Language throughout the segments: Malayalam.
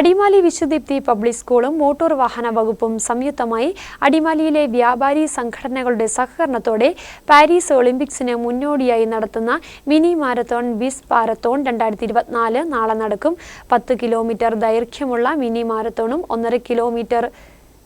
അടിമാലി വിശുദീപ്തി പബ്ലിക് സ്കൂളും മോട്ടോർ വാഹന വകുപ്പും സംയുക്തമായി അടിമാലിയിലെ വ്യാപാരി സംഘടനകളുടെ സഹകരണത്തോടെ പാരീസ് ഒളിമ്പിക്സിന് മുന്നോടിയായി നടത്തുന്ന മിനി മാരത്തോൺ ബിസ് പാരത്തോൺ രണ്ടായിരത്തി ഇരുപത്തിനാല് നാളെ നടക്കും. പത്ത് കിലോമീറ്റർ ദൈർഘ്യമുള്ള മിനി മാരത്തോണും ഒന്നര കിലോമീറ്റർ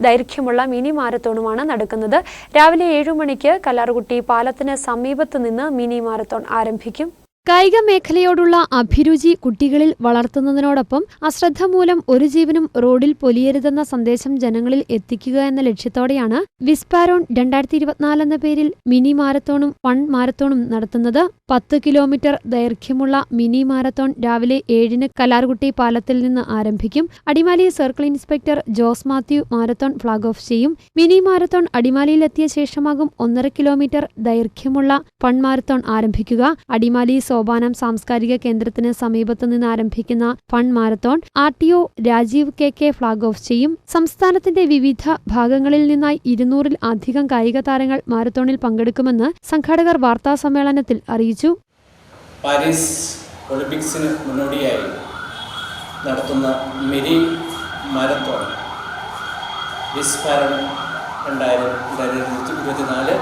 ദൈർഘ്യമുള്ള മിനി മാരത്തോണുമാണ് നടക്കുന്നത്. രാവിലെ ഏഴു മണിക്ക് കല്ലാർകുട്ടി പാലത്തിന് സമീപത്ത് നിന്ന് മിനി മാരത്തോൺ ആരംഭിക്കും. കായിക മേഖലയോടുള്ള അഭിരുചി കുട്ടികളിൽ വളർത്തുന്നതിനോടൊപ്പം അശ്രദ്ധ മൂലം ഒരു ജീവനും റോഡിൽ പൊലിയരുതെന്ന സന്ദേശം ജനങ്ങളിൽ എത്തിക്കുക എന്ന ലക്ഷ്യത്തോടെയാണ് വിസ്പാരോൺ രണ്ടായിരത്തി ഇരുപത്തിനാല് എന്ന പേരിൽ മിനി മാരത്തോണും വൺ മാരത്തോണും നടത്തുന്നത്. പത്ത് കിലോമീറ്റർ ദൈർഘ്യമുള്ള മിനി മാരത്തോൺ രാവിലെ ഏഴിന് കലാർകുട്ടി പാലത്തിൽ നിന്ന് ആരംഭിക്കും. Adimali circle inspector Jose Mathew marathon flag off ചെയ്യും. മിനി മാരത്തോൺ അടിമാലിയിലെത്തിയ ശേഷമാകും ഒന്നര കിലോമീറ്റർ ദൈർഘ്യമുള്ള ഫൺ മാരത്തോൺ ആരംഭിക്കുക. അടിമാലി സോപാനം സാംസ്കാരിക കേന്ദ്രത്തിന് സമീപത്തു നിന്ന് ആരംഭിക്കുന്ന fun marathon R T O Rajeev K K flag off ചെയ്യും. സംസ്ഥാനത്തിന്റെ വിവിധ ഭാഗങ്ങളിൽ നിന്നായി ഇരുന്നൂറിൽ അധികം കായിക താരങ്ങൾ മാരത്തോണിൽ പങ്കെടുക്കുമെന്ന് സംഘാടകർ വാർത്താസമ്മേളനത്തിൽ അറിയിച്ചു. പാരീസ് ഒളിമ്പിക്സിന് മുന്നോടിയായി നടത്തുന്ന മെരി മാരത്തോൺ വിസ്ഫാരൻ രണ്ടായിരം രണ്ടായിരത്തി ഇരുപത്തിനാല്.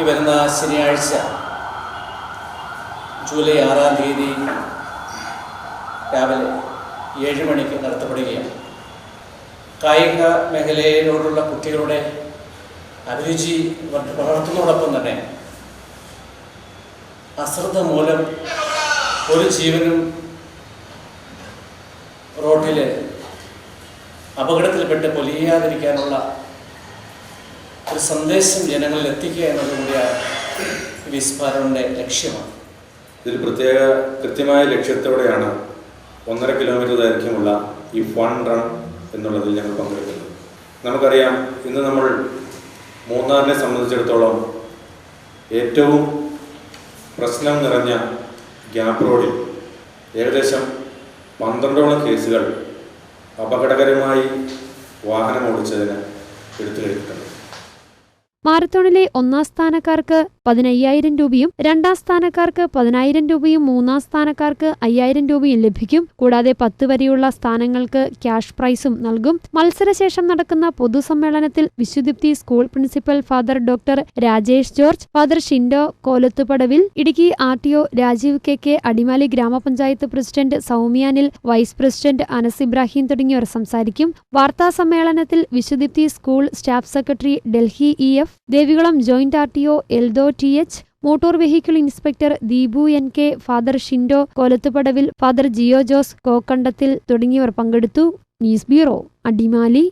ഈ വരുന്ന ശനിയാഴ്ച ജൂലൈ ആറാം തീയതി രാവിലെ ഏഴ് മണിക്ക് നടത്തപ്പെടുകയാണ്. കായിക മേഖലയിലോടുള്ള കുട്ടികളുടെ അഭിരുചി വളർ- വളർത്തുന്നതോടൊപ്പം തന്നെ അശ്രദ്ധ മൂലം ഒരു ജീവനും റോഡിൽ അപകടത്തിൽപ്പെട്ട് പൊലിയാതിരിക്കാനുള്ള ഒരു സന്ദേശം ജനങ്ങളിൽ എത്തിക്കുക എന്നതുകൂടിയാണ് വിസ്ഫാരന്റെ ലക്ഷ്യമാണ്. ഇതിൽ പ്രത്യേക കൃത്യമായ ലക്ഷ്യത്തോടെയാണ് ഒന്നര കിലോമീറ്റർ ദൈർഘ്യമുള്ള ഈ ഫൺ റൺ എന്നുള്ളതിൽ ഞങ്ങൾ പങ്കെടുക്കുന്നത്. നമുക്കറിയാം ഇന്ന് നമ്മൾ മൂന്നാറിനെ സംബന്ധിച്ചിടത്തോളം ഏറ്റവും പ്രശ്നം നിറഞ്ഞ ഗ്യാപ് റോഡിൽ ഏകദേശം പന്ത്രണ്ടോളം കേസുകൾ അപകടകരമായി വാഹനം ഓടിച്ചതിന് എടുത്തു കഴിഞ്ഞിട്ടുണ്ട് മാരത്തോണിലെ ഒന്നാം സ്ഥാനക്കാർക്ക് പതിനയ്യായിരം രൂപയും രണ്ടാം സ്ഥാനക്കാർക്ക് പതിനായിരം രൂപയും മൂന്നാം സ്ഥാനക്കാർക്ക് അയ്യായിരം രൂപയും ലഭിക്കും. കൂടാതെ പത്ത് വരെയുള്ള സ്ഥാനങ്ങൾക്ക് ക്യാഷ് പ്രൈസും നൽകും. മത്സരശേഷം നടക്കുന്ന പൊതുസമ്മേളനത്തിൽ Vishudeepthi school principal father doctor Rajesh George father Shindo Kolathupadavil Idukki R T O Rajeev K K Adimali ഗ്രാമപഞ്ചായത്ത് president Soumya Anil vice president Anas Ibrahim തുടങ്ങിയവർ സംസാരിക്കും. വാർത്താ സമ്മേളനത്തിൽ Vishudeepthi school staff secretary Delhi E F Devikulam joint R T O Eldho T H motor vehicle inspector Deepu N K father Shindo Kolathupadavil father Jio Jose Kokkandathil തുടങ്ങിയവർ പങ്കെടുത്തു. News bureau Adimali.